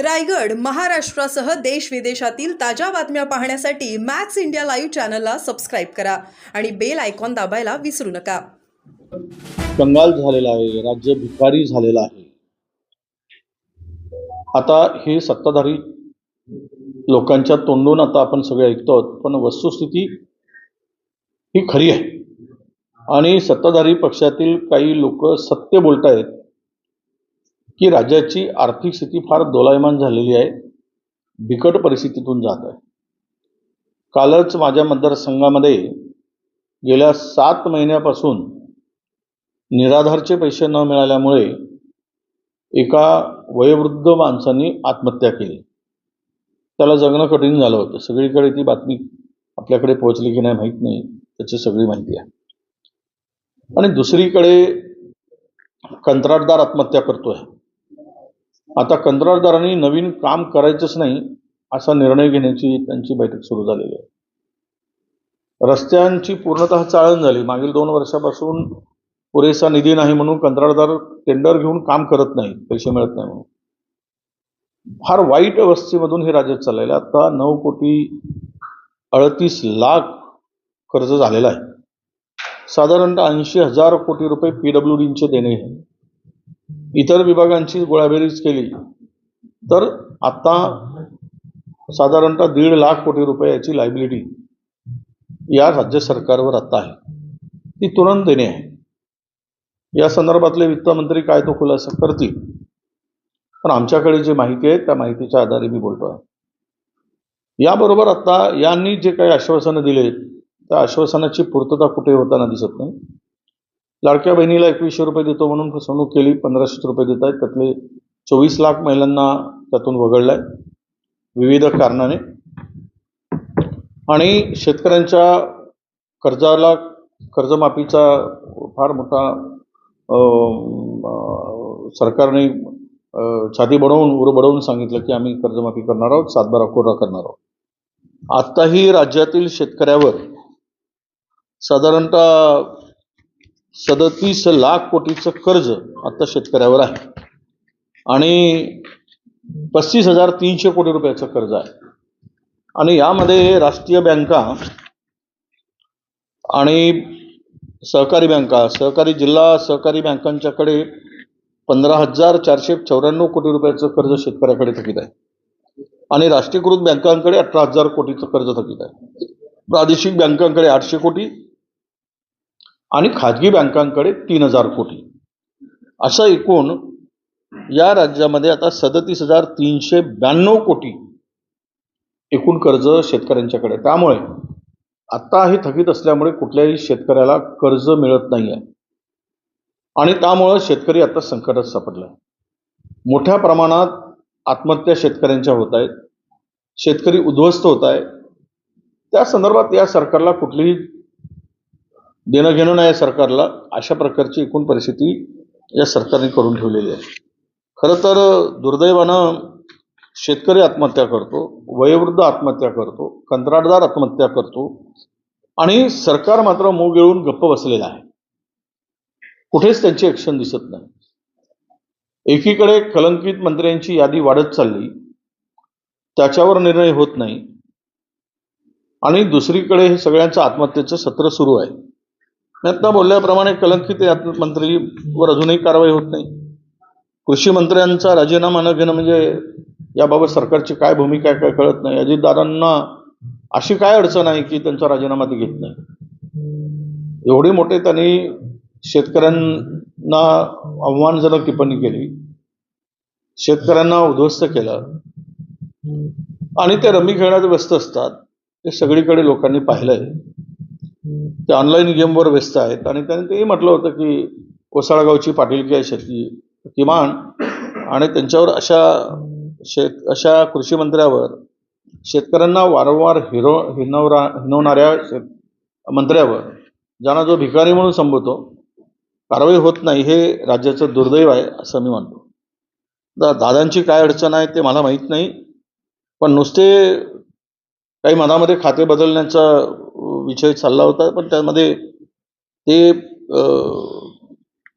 रायगड महाराष्ट्रासह देश विदेशातील ताज्या बातम्या पाहण्यासाठी मॅक्स इंडिया लाईव्ह चॅनलला सबस्क्राईब करा आणि बेल आयकॉन दाबायला विसरू नका. कंगाल झालेला आहे राज्य भिकारी झालेला आहे. आता हे सत्ताधारी लोकांच्या तोंडून आता आपण सगळे ऐकतो आहोत पण वस्तुस्थिती ही खरी आहे. आणि सत्ताधारी पक्षातील काही लोक सत्य बोलत आहेत की राज्याची आर्थिक स्थिती फार दोलायमान झालेली आहे बिकट परिस्थितीतून जात आहे. कालच माझ्या मतदारसंघामध्ये गेल्या सात महिन्यापासून निराधारचे पैसे न मिळाल्यामुळे एका वयोवृद्ध माणसाने आत्महत्या केली. त्याला जगणं कठीण झालं होतं. सगळीकडे ती बातमी आपल्याकडे पोहोचली की नाही माहीत नाही त्याची सगळी माहिती आहे. आणि दुसरीकडे कंत्राटदार आत्महत्या करतोय. आता कंत्राटदारांनी नवीन काम करायचंच नाही असा निर्णय घेण्याची त्यांची बैठक सुरू झालेली आहे. रस्त्यांची पूर्णतः चाळण झाली. मागील दोन वर्षापासून पुरेसा निधी नाही म्हणून कंत्राटदार टेंडर घेऊन काम करत नाही पैसे मिळत नाही म्हणून. फार वाईट अवस्थेमधून हे राज्य चाललेलं आहे. आता नऊ कोटी अडतीस लाख कर्ज झालेलं आहे. साधारणतः ऐंशी हजार कोटी रुपये पी डब्ल्यू डीचे देणे आहे. इतर विभागांची गोळाबेरीज केली तर आता साधारणतः दीड लाख कोटी रुपयाची लायबिलिटी या राज्य सरकारवर आता आहे. ती तुरंत देणे आहे. या संदर्भातले वित्तमंत्री काय तो खुलासा करतील पण आमच्याकडे जी माहिती आहे त्या माहितीच्या आधारे मी बोलतो आहे. याबरोबर आता यांनी जे काही आश्वासनं दिले त्या आश्वासनाची पूर्तता कुठे होताना दिसत नाही. लाडक्या बहिणीला एकवीसशे रुपये देतो म्हणून फसवणूक केली पंधराशे रुपये देत आहेत. त्यातले चोवीस लाख महिलांना त्यातून वगळलाय. विविध कारणाने. आणि शेतकऱ्यांच्या कर्जाला कर्जमाफीचा फार मोठा सरकारने छाती बडवून उर बडवून सांगितलं की आम्ही कर्जमाफी करणार आहोत सातबारा कोरा करणार आहोत. आत्ताही राज्यातील शेतकऱ्यावर साधारणतः सदतीस लाख कोटीचं कर्ज आता शेतकऱ्यावर आहे. आणि पस्तीस हजार तीनशे कोटी रुपयाचं कर्ज आहे. आणि यामध्ये राष्ट्रीय बँका आणि सहकारी बँका सहकारी जिल्हा सहकारी बँकांच्याकडे पंधरा हजार चारशे चौऱ्याण्णव कोटी रुपयाचं कर्ज शेतकऱ्याकडे थकीत आहे. आणि राष्ट्रीयकृत बँकांकडे अठरा हजार कोटीचं कर्ज थकीत आहे. प्रादेशिक बँकांकडे आठशे कोटी आणि खाजगी बँकांकडे तीन हजार कोटी. असं एकूण या राज्यामध्ये आता सदतीस हजार तीनशे ब्याण्णव कोटी एकूण कर्ज शेतकऱ्यांच्याकडे त्यामुळे आता हे थकीत असल्यामुळे कुठल्याही शेतकऱ्याला कर्ज मिळत नाही आहे आणि त्यामुळं शेतकरी आता संकटात सापडला आहे मोठ्या प्रमाणात आत्महत्या शेतकऱ्यांच्या होत आहेत. शेतकरी उद्ध्वस्त होत आहे त्या संदर्भात या सरकारला कुठलीही देणं घेणं नाही या सरकारला. अशा प्रकारची एकूण परिस्थिती या सरकारने करून ठेवलेली आहे. खरं तर दुर्दैवानं शेतकरी आत्महत्या करतो वयोवृद्ध आत्महत्या करतो कंत्राटदार आत्महत्या करतो आणि सरकार मात्र मूग येऊन गप्प बसलेलं आहे. कुठेच त्यांची ॲक्शन दिसत नाही. एकीकडे कलंकित मंत्र्यांची यादी वाढत चालली त्याच्यावर निर्णय होत नाही आणि दुसरीकडे हे सगळ्यांचं आत्महत्येचं सत्र सुरू आहे. मी आता बोलल्याप्रमाणे कलंकित मंत्रीवर अजूनही कारवाई होत नाही. कृषी मंत्र्यांचा राजीनामा न घेणं म्हणजे याबाबत सरकारची काय भूमिका काय कळत नाही. अजितदादांना अशी काय अडचण आहे की त्यांचा राजीनामा ते घेत नाही? एवढे मोठे त्यांनी शेतकऱ्यांना आव्हानजनक टिप्पणी केली. शेतकऱ्यांना उद्ध्वस्त केलं. आणि ते रमी खेळण्यात व्यस्त असतात. ते सगळीकडे लोकांनी पाहिलंय. ते ऑनलाईन गेमवर व्यस्त आहेत. आणि त्यांनी तेही म्हटलं होतं की कोसाळगावची पाटीलकी आहे शेती किमान. आणि त्यांच्यावर अशा शेत अशा कृषी मंत्र्यावर शेतकऱ्यांना वारंवार हिरो हिनवरा हिनवणाऱ्या शेत मंत्र्यावर ज्यांना जो भिकारी म्हणून संबोधतो कारवाई होत नाही हे राज्याचं दुर्दैव आहे असं मी मानतो. दा दादांची काय अडचण आहे ते मला माहीत नाही. पण नुसते काही मनामध्ये खाते बदलण्याचा विषय चालला होता पण त्यामध्ये ते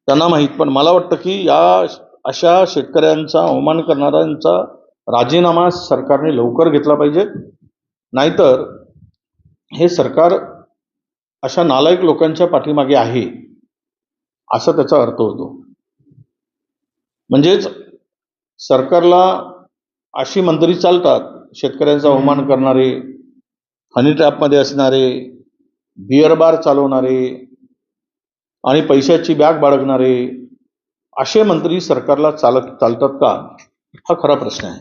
त्यांना माहीत पण मला वाटतं की या अशा शेतकऱ्यांचा अवमान करणाऱ्यांचा राजीनामा सरकारने लवकर घेतला पाहिजे. नाहीतर हे सरकार अशा नालायक लोकांच्या पाठीमागे आहे असा त्याचा अर्थ होतो. म्हणजेच सरकारला अशी मंत्री चालतात शेतकऱ्यांचा अवमान करणारे हनी ट्रॅपमध्ये असणारे बिअर बार चालवणारे आणि पैशाची बॅग बाळगणारे असे मंत्री सरकारला चालत चालतात का? हा खरा प्रश्न आहे.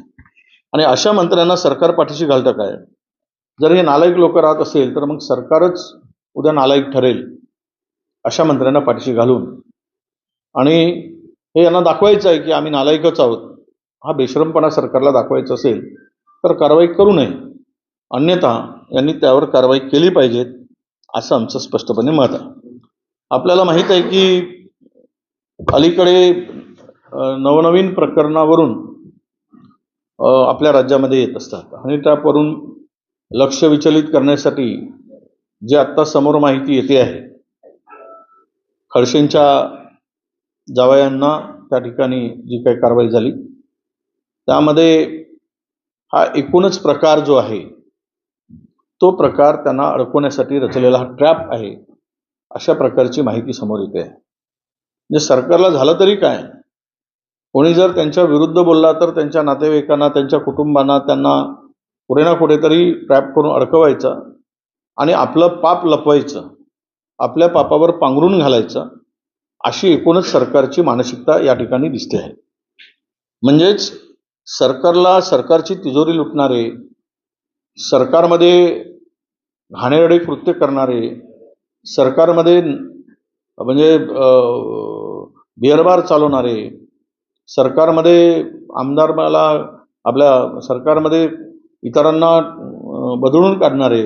आणि अशा मंत्र्यांना सरकार पाठीशी घालतं काय? जर हे नालायक लोक राहत असेल तर मग सरकारच उद्या नालायक ठरेल अशा मंत्र्यांना पाठीशी घालून. आणि हे यांना दाखवायचं आहे की आम्ही नालायकच आहोत. हा बेश्रमपणा सरकारला दाखवायचा असेल तर कारवाई करू नये. अन्यथा यांनी त्यावर कारवाई केली पाहिजेत असं आमचं स्पष्टपणे मत आहे. आपल्याला माहीत आहे की अलीकडे नवनवीन प्रकरणावरून आपल्या राज्यामध्ये येत असतात. आणि त्यावरून लक्ष विचलित करण्यासाठी जे आत्ता समोर माहिती येते आहे खडसेंच्या जावयांना त्या ठिकाणी जी काही कारवाई झाली त्यामध्ये हा एकूणच प्रकार जो आहे तो प्रकार त्यांना अडकवण्यासाठी रचलेला हा ट्रॅप आहे अशा प्रकारची माहिती समोर येते. आहे म्हणजे सरकारला झालं तरी काय? कोणी जर त्यांच्या विरुद्ध बोलला तर त्यांच्या नातेवाईकांना त्यांच्या कुटुंबांना त्यांना कुठे ना कुठेतरी ट्रॅप करून अडकवायचं आणि आपलं पाप लपवायचं आपल्या पापावर पांघरून घालायचं अशी एकूणच सरकारची मानसिकता या ठिकाणी दिसते आहे. म्हणजेच सरकारला सरकारची तिजोरी लुटणारे सरकारमध्ये घाणेरडे कृत्य करणारे सरकारमध्ये म्हणजे बिअरबार चालवणारे सरकारमध्ये आमदार मला आपल्या सरकारमध्ये इतरांना बदलून काढणारे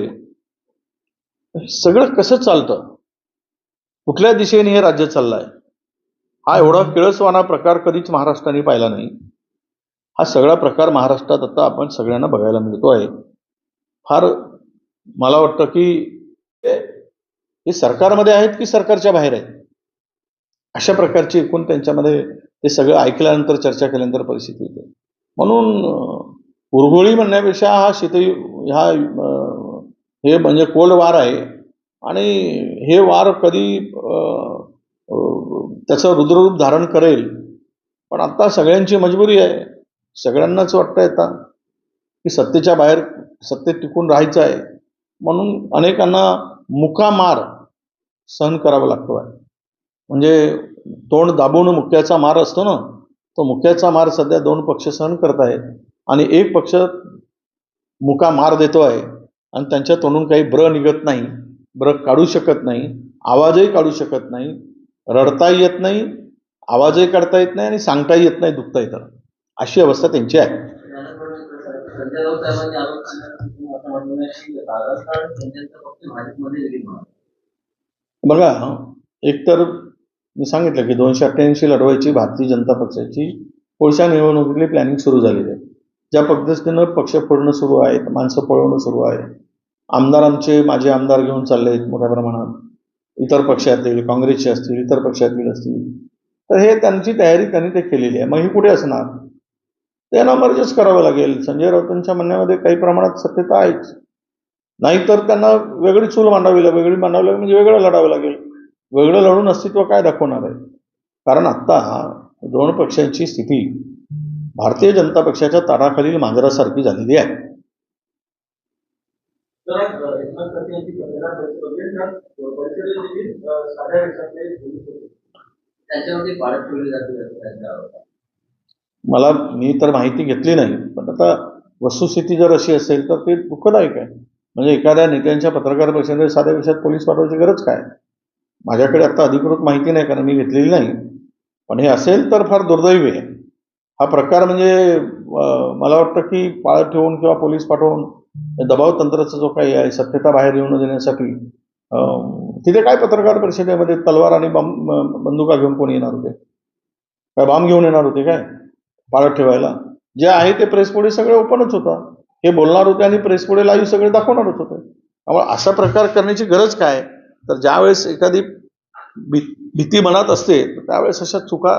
सगळं कसं चालतं? कुठल्या दिशेने हे राज्य चाललं आहे हा एवढा किळसवाना प्रकार कधीच महाराष्ट्राने पाहिला नाही. हा सगळा प्रकार महाराष्ट्रात आता आपण सगळ्यांना बघायला मिळतो आहे फार मला वाटतं की हे सरकारमध्ये आहेत की सरकारच्या बाहेर आहेत? अशा प्रकारची एकूण त्यांच्यामध्ये ते सगळं ऐकल्यानंतर चर्चा केल्यानंतर परिस्थिती येते. म्हणून उरगोळी म्हणण्यापेक्षा हा शेतई हा हे म्हणजे कोल्ड वार आहे. आणि हे वार कधी त्याचं रुद्ररूप धारण करेल. पण आता सगळ्यांची मजबुरी आहे. सगळ्यांनाच वाटतं आता की सत्तेच्या बाहेर सत्तेत टिकून राहायचं आहे. म्हणून अनेकांना मुकामार सहन करावा लागतो आहे म्हणजे तोंड दाबून मुक्याचा मार असतो ना तो मुक्याचा मार सध्या दोन पक्ष सहन करत आहेत. आणि एक पक्ष मुका मार देतो आहे आणि त्यांच्या तोंडून काही ब्र निघत नाही ब्र काढू शकत नाही आवाजही काढू शकत नाही रडताही येत नाही आवाजही काढता येत नाही आणि सांगताही येत नाही दुखता येतं अशी अवस्था त्यांची आहे. संजय साहेबांनी आरोप बघा एकतर मी सांगितलं की दोनशे अठ्ठ्याऐंशी लढवायची भारतीय जनता पक्षाची पुढच्या निवडणुकीतली प्लॅनिंग सुरू झालेली आहे. ज्या पद्धतीनं पक्ष फोडणं सुरू आहे माणसं पळवणं सुरू आहे आमदार आमचे माझे आमदार घेऊन चालले आहेत मोठ्या प्रमाणात. इतर पक्षातील काँग्रेसचे असतील इतर पक्षातील असतील. तर हे त्यांची तयारी त्यांनी ते केलेली आहे. मग ही कुठे असणार? त्यांना मर्जच करावं लागेल. संजय राऊतांच्या म्हणण्यामध्ये काही प्रमाणात सत्यता आहेच. नाहीतर त्यांना वेगळी चूल मांडावी लागेल वेगळी मांडावी लागेल म्हणजे वेगळं लढावं लागेल. वेगळं लढून अस्तित्व काय दाखवणार आहे? कारण आत्ता दोन पक्षांची स्थिती भारतीय जनता पक्षाच्या ताराखालील मांजरासारखी झालेली आहे. मला मी तर माहिती घेतली नाही पण आता वस्तुस्थिती जर अशी असेल तर ते दुःखदायक आहे. म्हणजे एखाद्या नेत्यांच्या पत्रकार परिषदेत साध्या विषयात पोलीस पाठवायची गरज काय? माझ्याकडे आता अधिकृत माहिती नाही कारण मी घेतलेली नाही. पण हे असेल तर फार दुर्दैवी आहे. हा प्रकार म्हणजे मला वाटतं की पाळ ठेवून किंवा पोलीस पाठवून दबाव तंत्राचा जो काही आहे सत्यता बाहेर येऊन देण्यासाठी तिथे काय पत्रकार परिषदेमध्ये तलवार आणि बंदुका घेऊन कोणी येणार होते? काय बॉम्ब घेऊन येणार होते काय? पाळत ठेवायला. जे आहे ते प्रेस पुढे सगळे ओपनच होतं हे बोलणार होते आणि प्रेस पुढे लाईव्ह सगळे दाखवणारच होते. त्यामुळे अशा प्रकार करण्याची गरज काय? तर ज्यावेळेस एखादी भी भीती मनात असते तर त्यावेळेस अशा चुका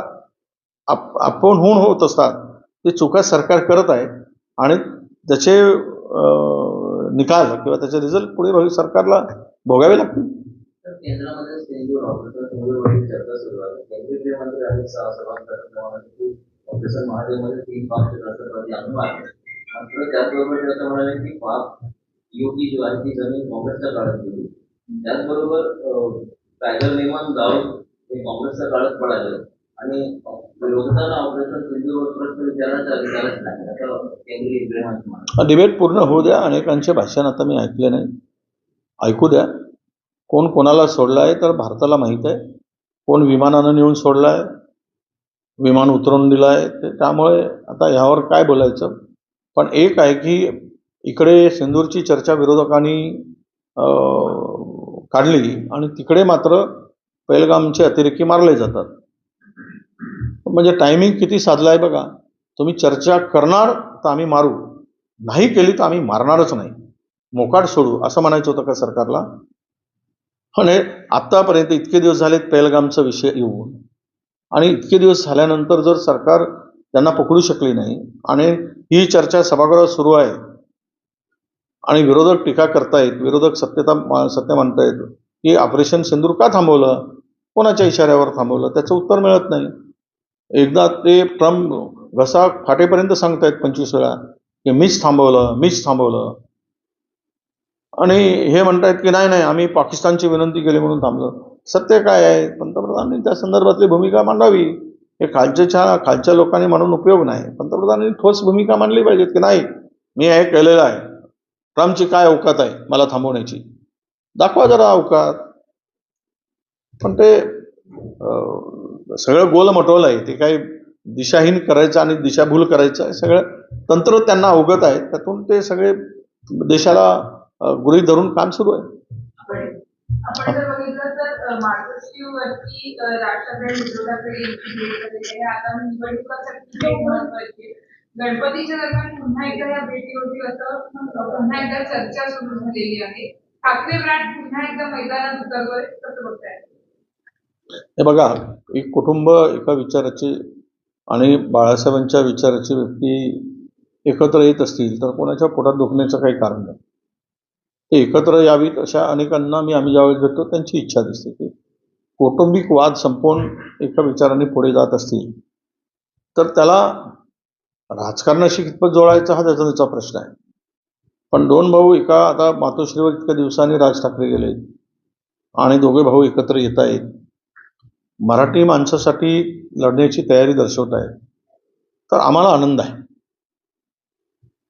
आप आपण होऊन होत असतात. ते चुका सरकार करत आहे आणि त्याचे निकाल किंवा त्याचे रिझल्ट पुढे भविष्य सरकारला भोगावे लागतील. केंद्रामध्ये प्रोफेसर महादेवमध्ये तीन पाप राष्ट्रपती आणून मात्र त्याचबरोबर ते असं म्हणाले की पाप योगी जी आहे ती जमीन काँग्रेसच्या काळात गेली. त्याचबरोबर अं, टायगर नेमान जाऊन हे काँग्रेसच्या काळात पडाले आणि विरोधकांना ऑपरेशन सिंधूरवर प्रश्न विचारण्याचा अधिकारच नाही. असं केंद्रीय गृहमंत्री डिबेट पूर्ण होऊ द्या. अनेकांचे भाषण आता मी ऐकले नाही. ऐकू द्या. कोण कोणाला सोडला आहे तर भारताला माहीत आहे. कोण विमानानं नेऊन सोडला आहे विमान उतरवून दिलं आहे ते त्यामुळे आता ह्यावर काय बोलायचं? पण एक आहे की इकडे सिंदूरची चर्चा विरोधकांनी काढली आणि तिकडे मात्र पैलगामचे अतिरेकी मारले जातात. म्हणजे टायमिंग किती साधला आहे बघा. तुम्ही चर्चा करणार तर आम्ही मारू. नाही केली तर आम्ही मारणारच नाही. मोकाट सोडू असं म्हणायचं होतं का सरकारला? पण हे आत्तापर्यंत इतके दिवस झालेत पैलगामचा विषय येऊन. आणि इतके दिवस झाल्यानंतर जर सरकार त्यांना पकडू शकली नाही आणि ही चर्चा सभागृहात सुरू आहे आणि विरोधक टीका करतायत विरोधक सत्यता सत्य मानतायत की ऑपरेशन सिंदूर का थांबवलं? कोणाच्या इशाऱ्यावर थांबवलं? त्याचं उत्तर मिळत नाही. एकदा ते ट्रम्प घसा फाटेपर्यंत सांगतायत पंचवीस वेळा की मीच थांबवलं मीच थांबवलं. आणि हे म्हणतायत की नाही नाही आम्ही पाकिस्तानची विनंती केली म्हणून थांबलं. सत्य काय आहे? पंतप्रधानांनी त्या संदर्भातली भूमिका मांडावी. हे खालच्या खालच्या लोकांनी म्हणून उपयोग नाही. पंतप्रधानांनी ठोस भूमिका मांडली पाहिजेत की नाही? मी हे केलेलं आहे. ट्रम्पची काय अवकात आहे? मला थांबवण्याची. दाखवा जरा अवकात. पण ते सगळं गोल मटवलं आहे ते काही दिशाहीन करायचं आणि दिशाभूल करायचं आहे. सगळं तंत्र त्यांना अवगत आहे. त्यातून ते सगळे देशाला गृहीत धरून काम सुरू आहे. गणपतीच्या दरम्यान पुन्हा एकदा या असं पुन्हा एकदा चर्चा सुरू झालेली ठाकरे ब्रँड पुन्हा एकदा मैदानात कसं बघताय? हे बघा एक कुटुंब एका विचाराचे आणि बाळासाहेबांच्या विचाराची व्यक्ती एकत्र येत असतील तर कोणाच्या पोटात दुखण्याचं काही कारण नाही. ते एकत्र यावीत अशा अनेकांना मी आम्ही ज्यावेळेस भेटतो त्यांची इच्छा दिसते की कौटुंबिक वाद संपवून एका विचाराने पुढे जात असतील. तर त्याला राजकारणाशी कितपत जोडायचा हा त्याचा त्याचा प्रश्न आहे. पण दोन भाऊ एका आता मातोश्रीवर इतक्या दिवसांनी राज ठाकरे गेले. आणि दोघे भाऊ एकत्र येत आहेत. मराठी माणसासाठी लढण्याची तयारी दर्शवत आहेत. तर आम्हाला आनंद आहे.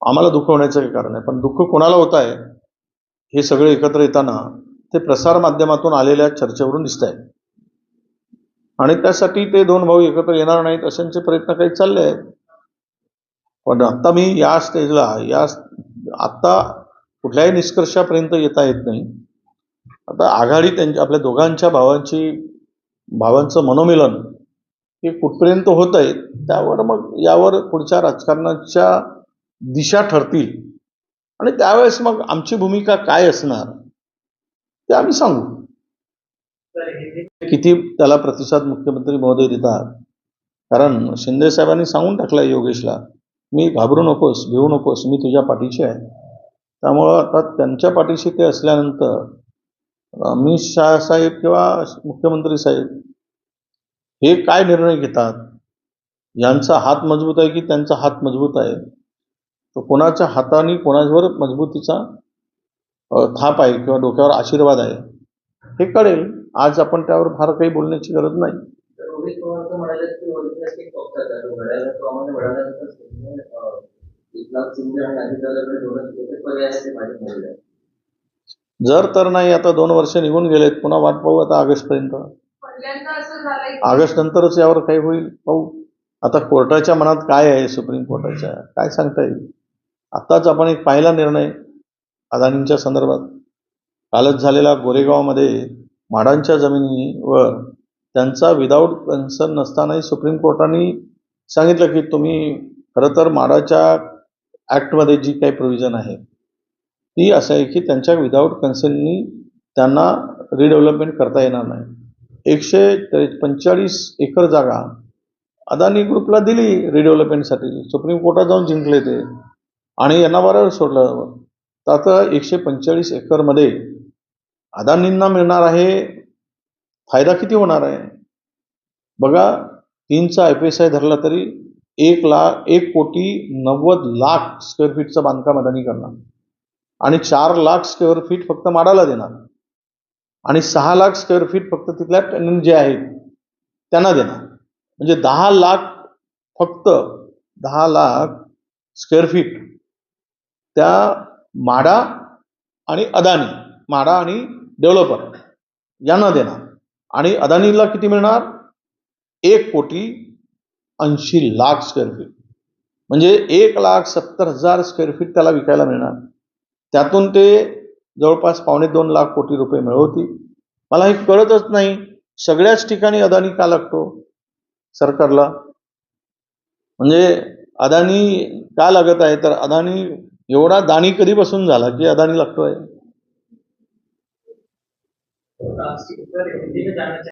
आम्हाला दुःख होण्याचं काही कारण आहे पण दुःख कोणाला होत आहे? हे सगळे एकत्र येताना ते प्रसार माध्यमातून आलेल्या चर्चेवरून दिसत आहे आणि त्यासाठी ते दोन भाऊ एकत्र येणार नाहीत अशांचे प्रयत्न काही चालले आहेत पण आता मी या स्टेजला या आत्ता कुठल्याही निष्कर्षापर्यंत येता येत नाही. आता आघाडी त्यांच्या आपल्या दोघांच्या भावांची भावांचं मनोमिलन हे कुठपर्यंत होत आहे त्यावर मग यावर पुढच्या राजकारणाच्या दिशा ठरतील. आणि त्यावेळेस मग आमची भूमिका काय असणार ते आम्ही सांगू. किती त्याला प्रतिसाद मुख्यमंत्री महोदय देतात. कारण शिंदे साहेबांनी सांगून टाकलं योगेशला मी घाबरू नकोस भिवू नकोस मी तुझ्या पाठीशी आहे. त्यामुळं आता त्यांच्या पाठीशी ते असल्यानंतर अमित शाह साहेब किंवा मुख्यमंत्री साहेब हे काय निर्णय घेतात? यांचा हात मजबूत आहे की त्यांचा हात मजबूत आहे? तो कोणाच्या हाताने कोणावर मजबूतीचा थाप आहे किंवा डोक्यावर आशीर्वाद आहे हे कळेल. आज आपण त्यावर फार काही बोलण्याची गरज नाही. जर तर नाही आता दोन वर्ष निघून गेलेत पुन्हा वाट पाहू आता झालंय की ऑगस्ट नंतरच यावर काही होईल? पाहू. आता कोर्टाच्या मनात काय आहे सुप्रीम कोर्टाच्या? काय सांगता येईल? आत्ताच आपण एक पाहिला निर्णय अदानींच्या संदर्भात. कालच झालेला गोरेगावमध्ये माडांच्या जमिनीवर त्यांचा विदाऊट कन्सर्न नसतानाही सुप्रीम कोर्टाने सांगितलं की तुम्ही खरं तर माडाच्या ॲक्टमध्ये जी काही प्रोव्हिजन आहे ती असं आहे की त्यांच्या विदाऊट कन्सर्ननी त्यांना रिडेव्हलपमेंट करता येणार नाही. एकशे त्रे- पंचेचाळीस एकर जागा अदानी ग्रुपला दिली रिडेव्हलपमेंटसाठी सुप्रीम कोर्टात जाऊन जिंकले ते. आणि यांना बरोबर सोडलं. तर आता एकशे पंचेचाळीस एकरमध्ये अदानींना मिळणार आहे फायदा किती होणार आहे? बघा तीनचा आय पी एस आय धरला तरी एक लाख एक कोटी नव्वद लाख स्क्वेअर फीटचं बांधकाम अदानी करणार. आणि चार लाख स्क्वेअर फीट फक्त माडाला देणार. आणि सहा लाख स्क्वेअर फीट फक्त तिथल्या टेनंट जे आहेत त्यांना देणार. म्हणजे दहा लाख फक्त दहा लाख स्क्वेअर फीट त्या माडा आणि अदानी माडा आणि डेव्हलपर यांना देणार. आणि अदानीला किती मिळणार? एक कोटी ऐंशी लाख स्क्वेअर फीट म्हणजे एक लाख सत्तर हजार स्क्वेअर फीट त्याला विकायला मिळणार. त्यातून ते जवळपास पावणे दोन लाख कोटी रुपये मिळवतील. मला हे कळतच नाही. सगळ्याच ठिकाणी अदानी का लागतो? सरकारला. म्हणजे अदानी का लागत आहे? तर अदानी एवढा दाणी कधीपासून झाला की अदानी लागतोय?